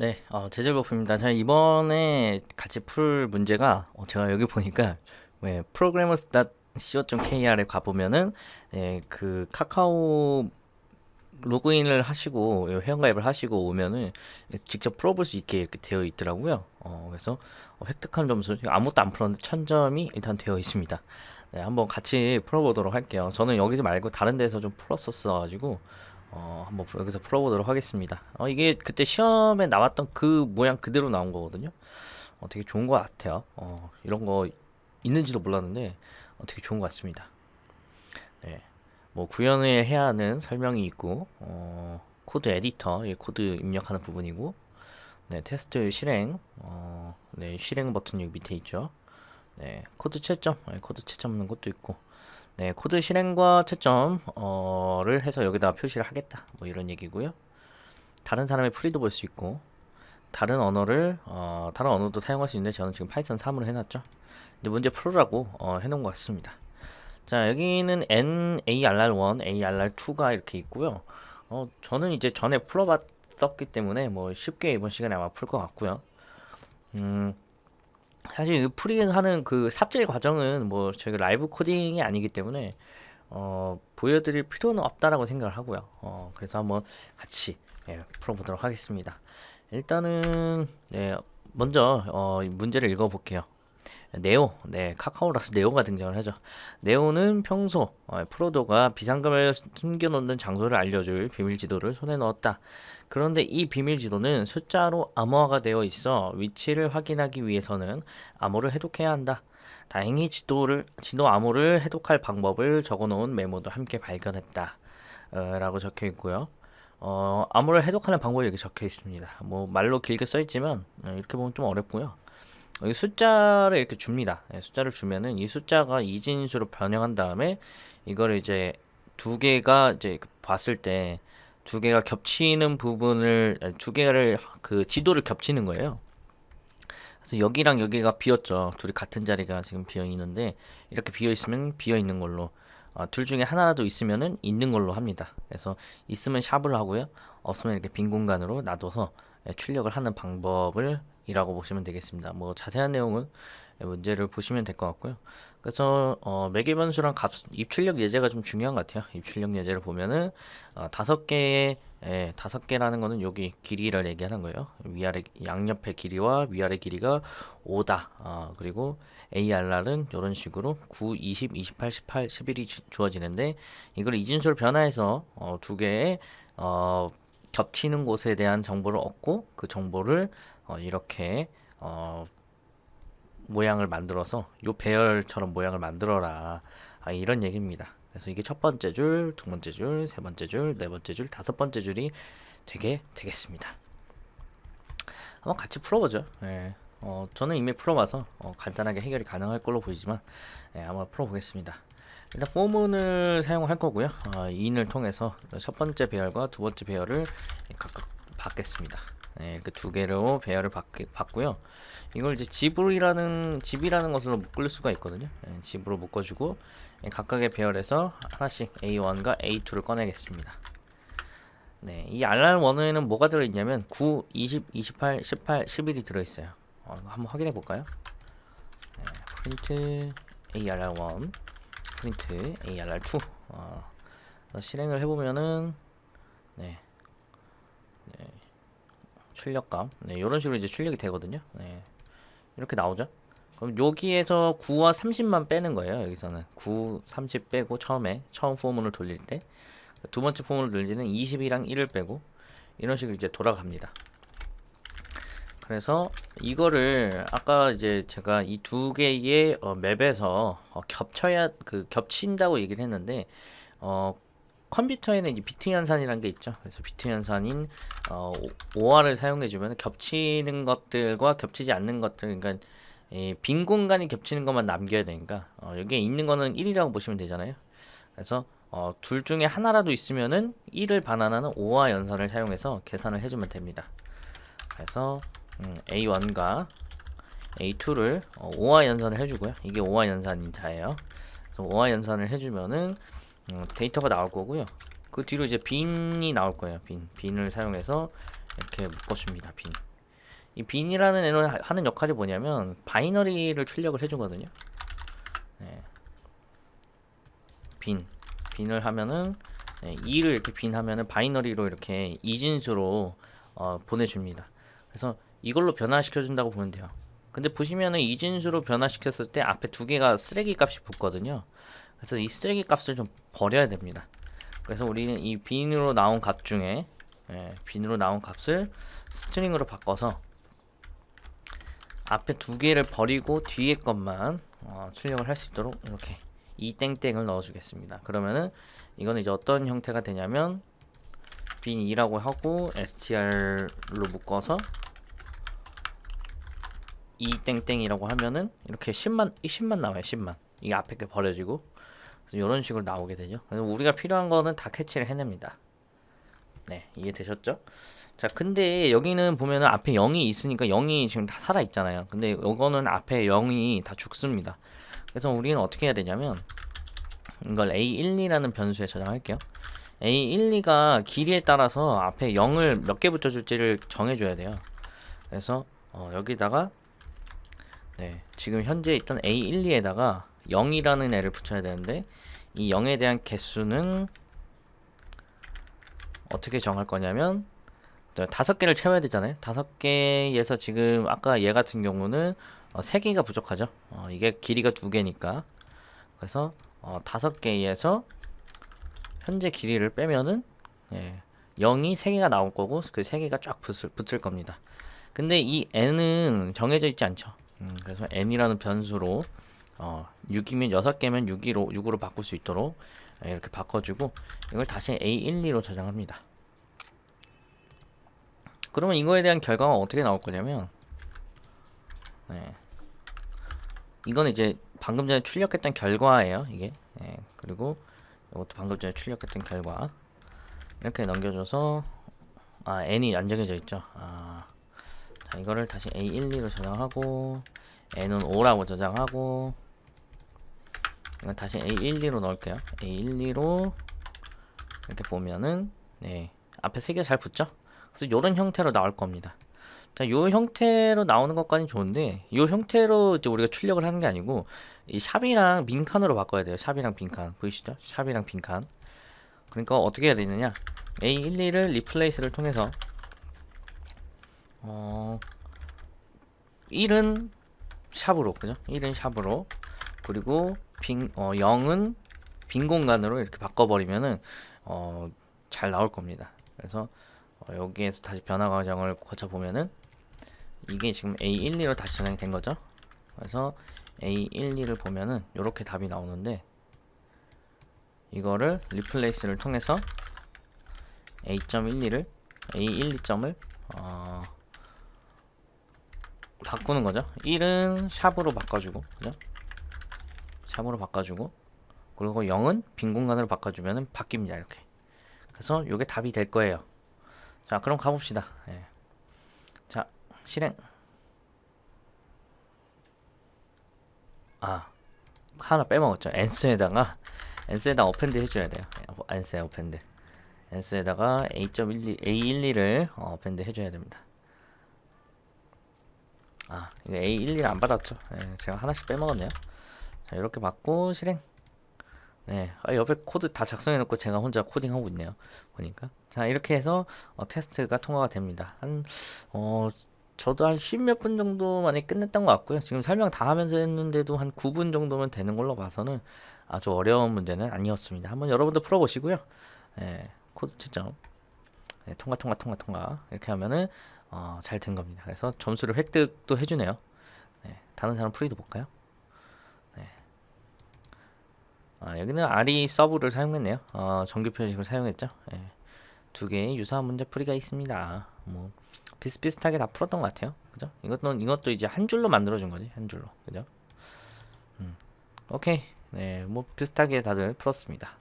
네, 어, 제재 버프입니다. 제가 이번에 같이 풀 문제가 어, 제가 여기 보니까 왜 programmers.co.kr에 가보면은 네, 그 카카오 로그인을 하시고 회원가입을 하시고 오면은 직접 풀어볼 수 있게 이렇게 되어 있더라고요. 어, 그래서 어, 획득한 점수 아무것도 안 풀었는데 1000점이 일단 되어 있습니다. 네, 한번 같이 풀어보도록 할게요. 저는 여기서 말고 다른 데서 좀 풀었었어 가지고 어, 한번 풀- 여기서 풀어보도록 하겠습니다. 어, 이게 그때 시험에 나왔던 그 모양 그대로 나온 거거든요. 어, 되게 좋은 것 같아요. 어, 이런 거 있는지도 몰랐는데 어, 되게 좋은 것 같습니다. 네, 뭐 구현을 해야 하는 설명이 있고 어, 코드 에디터, 이 코드 입력하는 부분이고, 네, 테스트 실행, 어, 네, 실행 버튼 여기 밑에 있죠. 네, 코드 채점, 네, 코드 채점하는 것도 있고, 네, 코드 실행과 채점을 해서 여기다 표시를 하겠다. 뭐 이런 얘기고요. 다른 사람의 풀이도 볼 수 있고, 다른 언어를 어, 다른 언어도 사용할 수 있는데 저는 지금 파이썬 3으로 해놨죠. 근데 문제 풀으라고 어, 해놓은 것 같습니다. 자, 여기는 NARR1, ARR2가 이렇게 있고요. 어, 저는 이제 전에 풀어봤었기 때문에 뭐 쉽게 이번 시간에 아마 풀 것 같고요. 음, 사실 이 풀이하는 그 삽질 과정은 뭐 저희가 라이브 코딩이 아니기 때문에 어, 보여드릴 필요는 없다라고 생각을 하고요. 어, 그래서 한번 같이 예, 풀어보도록 하겠습니다. 일단은 네, 먼저 어, 이 문제를 읽어볼게요. 네오, 네, 카카오라서 네오가 등장을 하죠. 네오는 평소 어, 프로도가 비상금을 숨겨놓는 장소를 알려줄 비밀 지도를 손에 넣었다. 그런데 이 비밀 지도는 숫자로 암호화가 되어 있어 위치를 확인하기 위해서는 암호를 해독해야 한다. 다행히 지도를 지도 암호를 해독할 방법을 적어놓은 메모도 함께 발견했다. 어, 라고 적혀 있고요. 어, 암호를 해독하는 방법이 여기 적혀 있습니다. 뭐 말로 길게 써 있지만 어, 이렇게 보면 좀 어렵고요. 여기 숫자를 이렇게 줍니다. 예, 숫자를 주면은 이 숫자가 이진수로 변형한 다음에 이거를 이제 두 개가 이제 봤을 때 두 개가 겹치는 부분을 아니, 두 개를 그 지도를 겹치는 거예요. 그래서 여기랑 여기가 비었죠. 둘이 같은 자리가 지금 비어 있는데 이렇게 비어 있으면 비어 있는 걸로 어, 둘 중에 하나라도 있으면은 있는 걸로 합니다. 그래서 있으면 샵을 하고요. 없으면 이렇게 빈 공간으로 놔둬서 예, 출력을 하는 방법을 이라고 보시면 되겠습니다. 뭐 자세한 내용은 문제를 보시면 될 것 같고요. 그래서 어, 매개 변수랑 값 입출력 예제가 좀 중요한 것 같아요. 입출력 예제를 보면은 어, 다섯 개의 예, 다섯 개라는 거는 여기 길이를 얘기하는 거예요. 위아래 양옆의 길이와 위아래 길이가 5다. 어, 그리고 ARR은 이런 식으로 9, 20, 28, 18, 11이 주- 주어지는데 이걸 이진수로 변화해서 어, 두 개의 어, 겹치는 곳에 대한 정보를 얻고 그 정보를 어, 이렇게 어, 모양을 만들어서 요 배열처럼 모양을 만들어라 아, 이런 얘기입니다. 그래서 이게 첫 번째 줄, 두 번째 줄, 세 번째 줄, 네 번째 줄, 다섯 번째 줄이 되게 되겠습니다. 한번 같이 풀어보죠. 예. 어, 저는 이미 풀어봐서 어, 간단하게 해결이 가능할 걸로 보이지만 예, 한번 풀어보겠습니다. 일단 포문을 사용할 거고요. 어, 인을 통해서 첫 번째 배열과 두 번째 배열을 각각 받겠습니다. 네, 이렇게 두 개로 배열을 받, 받고요. 이걸 이제 집이라는 집이라는 것으로 묶을 수가 있거든요. 네, 집으로 묶어주고 예, 각각의 배열에서 하나씩 A1과 A2를 꺼내겠습니다. 네, 이 RR1에는 뭐가 들어있냐면 9, 20, 28, 18, 11이 들어있어요. 어, 한번 확인해 볼까요? 네, 프린트 ARR1, 프린트 ARR2. 어, 실행을 해보면은 네, 네, 출력감, 네, 이런 식으로 이제 출력이 되거든요. 네, 이렇게 나오죠. 그럼 여기에서 9와 30만 빼는 거예요. 여기서는 9, 30 빼고 처음에 처음 포문을 돌릴 때. 두 번째 돌릴 때는 20이랑 1을 빼고 이런 식으로 이제 돌아갑니다. 그래서 이거를 아까 이제 제가 이 두 개의 어, 맵에서 어, 겹쳐야 그 겹친다고 얘기를 했는데 어 컴퓨터에는 이제 비트 연산이라는 게 있죠. 그래서 비트 연산인 어, OR을 사용해 주면 겹치는 것들과 겹치지 않는 것들 그러니까 이빈 공간이 겹치는 것만 남겨야 되니까 어, 여기에 있는 거는 1이라고 보시면 되잖아요. 그래서 어, 둘 중에 하나라도 있으면은 1을 반환하는 5와 연산을 사용해서 계산을 해주면 됩니다. 그래서 음, A1과 A2를 어, 5와 연산을 해주고요. 이게 5와 연산인 자예요. 그래서 5와 연산을 해주면은 음, 데이터가 나올 거고요. 그 뒤로 이제 빈이 나올 거예요. 빈 빈을 사용해서 이렇게 묶어줍니다. 빈 이 빈이라는 애는 하- 하는 역할이 뭐냐면 바이너리를 출력을 해주거든요. 네. 빈 빈을 하면은 네, 2를 이렇게 빈 하면은 바이너리로 이렇게 이진수로 어, 보내줍니다. 그래서 이걸로 변화시켜 준다고 보면 돼요. 근데 보시면은 이진수로 변화시켰을 때 앞에 두 개가 쓰레기 값이 붙거든요. 그래서 이 쓰레기 값을 좀 버려야 됩니다. 그래서 우리는 이 빈으로 나온 값 중에 예, 빈으로 나온 값을 스트링으로 바꿔서 앞에 두 개를 버리고 뒤에 것만 어, 출력을 할 수 있도록 이렇게 이 땡땡을 넣어주겠습니다. 그러면은 이거는 이제 어떤 형태가 되냐면 빈 2라고 하고 str로 묶어서 이 땡땡이라고 하면은 이렇게 10만 이 10만 나와요. 10만 이게 앞에 게 버려지고 이런 식으로 나오게 되죠. 그래서 우리가 필요한 거는 다 캐치를 해냅니다. 네, 이해 되셨죠? 자, 근데 여기는 보면은 앞에 0이 있으니까 0이 지금 다 살아 있잖아요. 근데 이거는 앞에 0이 다 죽습니다. 그래서 우리는 어떻게 해야 되냐면 이걸 a12라는 변수에 저장할게요. a12가 길이에 따라서 앞에 0을 몇 개 붙여줄지를 정해줘야 돼요. 그래서 어, 여기다가 네, 지금 현재 있던 a12에다가 0이라는 애를 붙여야 되는데 이 0에 대한 개수는 어떻게 정할 거냐면 저 다섯 개를 채워야 되잖아요. 다섯 개에서 지금 아까 얘 같은 경우는 어, 세 개가 부족하죠. 어, 이게 길이가 두 개니까 그래서 어, 다섯 개에서 현재 길이를 빼면은 예, 0이 세 개가 나올 거고 그 세 개가 쫙 붙을, 붙을 겁니다. 근데 이 n은 정해져 있지 않죠. 음, 그래서 n이라는 변수로 어, 6이면 6개면 6으로 6으로 바꿀 수 있도록 예, 이렇게 바꿔주고 이걸 다시 A12로 저장합니다. 그러면 이거에 대한 결과가 어떻게 나올 거냐면 네. 이거는 이제 방금 전에 출력했던 결과예요. 이게 예, 그리고 이것도 방금 전에 출력했던 결과 이렇게 넘겨줘서 아 n이 안 정해져 있죠. 아, 자 이거를 다시 A12로 저장하고 n은 5라고 저장하고 이건 다시 A12로 넣을게요. A12로 이렇게 보면은 네 앞에 세 개 잘 붙죠? 그래서 이런 형태로 나올 겁니다. 자, 요 형태로 나오는 것까지 좋은데 요 형태로 이제 우리가 출력을 하는 게 아니고 이 샵이랑 빈칸으로 바꿔야 돼요. 샵이랑 빈칸 보이시죠? 샵이랑 빈칸. 그러니까 어떻게 해야 되느냐? A12를 리플레이스를 통해서 어 1은 샵으로 그죠? 1은 샵으로 그리고 빈, 어, 0은 빈 공간으로 이렇게 바꿔버리면은 어, 잘 나올 겁니다. 그래서 어, 여기에서 다시 변화 과정을 거쳐 보면은 이게 지금 A12로 다시 저장이 된 거죠. 그래서 A12를 보면은 이렇게 답이 나오는데 이거를 리플레이스를 통해서 A.12를 A12점을 어, 바꾸는 거죠. 1은 샵으로 바꿔주고, 그죠? 샵으로 바꿔주고, 그리고 0은 빈 공간으로 바꿔주면은 바뀝니다. 이렇게. 그래서 이게 답이 될 거예요. 자, 그럼 가봅시다. 예. 자, 실행. 아, 하나 빼먹었죠. 엔스에다가 엔스에다 어펜드 해줘야 돼요. 엔스에 어펜드. 엔스에다가 A.12, A12를 어, 어펜드 해줘야 됩니다. 아, 이거 A11 안 받았죠. 예, 제가 하나씩 빼먹었네요. 자, 이렇게 받고 실행. 네, 아, 옆에 코드 다 작성해놓고 제가 혼자 코딩하고 있네요. 보니까. 자, 이렇게 해서 어, 테스트가 통과가 됩니다. 한, 어, 저도 한 10몇 분 정도 만에 끝냈던 것 같고요. 지금 설명 다 하면서 했는데도 한 9분 정도면 되는 걸로 봐서는 아주 어려운 문제는 아니었습니다. 한번 여러분도 풀어보시고요. 예, 코드 채점. 예, 통과, 통과, 통과, 통과. 이렇게 하면은 어, 잘된 겁니다. 그래서 점수를 획득도 해주네요. 네, 다른 사람 풀이도 볼까요? 네. 아, 여기는 아리 서브를 사용했네요. 어, 정규 표식을 사용했죠. 네. 두 개의 유사한 문제 풀이가 있습니다. 뭐 비슷비슷하게 다 풀었던 것 같아요. 그죠? 이것도 이것도 이제 한 줄로 만들어준 거지, 한 줄로. 그죠? 음. 오케이. 네, 뭐 비슷하게 다들 풀었습니다.